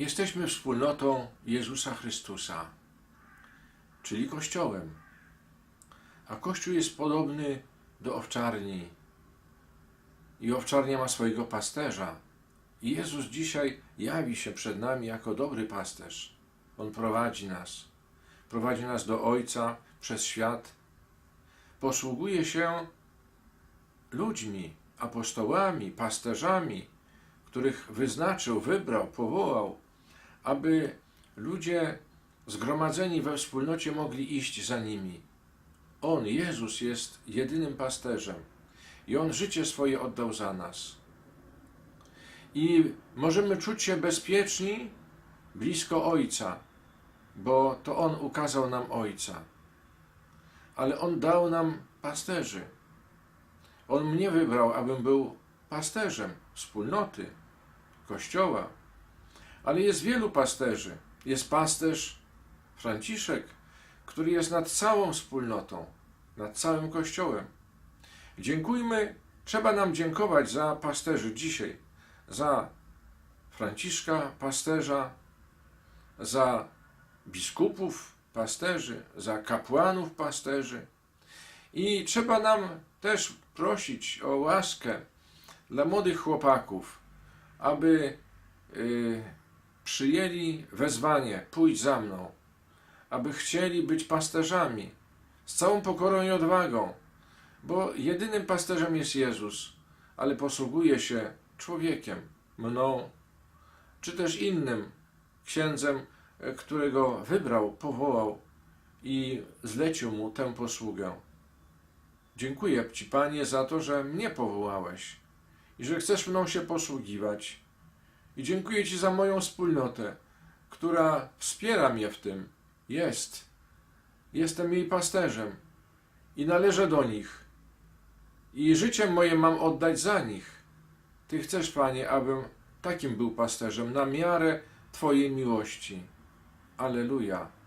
Jesteśmy wspólnotą Jezusa Chrystusa, czyli Kościołem. A Kościół jest podobny do owczarni. I owczarnia ma swojego pasterza. I Jezus dzisiaj jawi się przed nami jako dobry pasterz. On prowadzi nas. Prowadzi nas do Ojca przez świat. Posługuje się ludźmi, apostołami, pasterzami, których wyznaczył, wybrał, powołał, aby ludzie zgromadzeni we wspólnocie mogli iść za nimi. On, Jezus, jest jedynym pasterzem i On życie swoje oddał za nas. I możemy czuć się bezpieczni blisko Ojca, bo to On ukazał nam Ojca. Ale On dał nam pasterzy. On mnie wybrał, abym był pasterzem wspólnoty, kościoła. Ale jest wielu pasterzy. Jest pasterz Franciszek, który jest nad całą wspólnotą, nad całym kościołem. Dziękujmy, trzeba nam dziękować za pasterzy dzisiaj, za Franciszka pasterza, za biskupów pasterzy, za kapłanów pasterzy. I trzeba nam też prosić o łaskę dla młodych chłopaków, aby y, przyjęli wezwanie, pójdź za mną, aby chcieli być pasterzami z całą pokorą i odwagą, bo jedynym pasterzem jest Jezus, ale posługuje się człowiekiem, mną, czy też innym księdzem, e, którego wybrał, powołał i zlecił mu tę posługę. Dziękuję Ci, Panie, za to, że mnie powołałeś i że chcesz mną się posługiwać. I dziękuję Ci za moją wspólnotę, która wspiera mnie w tym. Jest. Jestem jej pasterzem i należę do nich. I życie moje mam oddać za nich. Ty chcesz, Panie, abym takim był pasterzem na miarę Twojej miłości. Aleluja.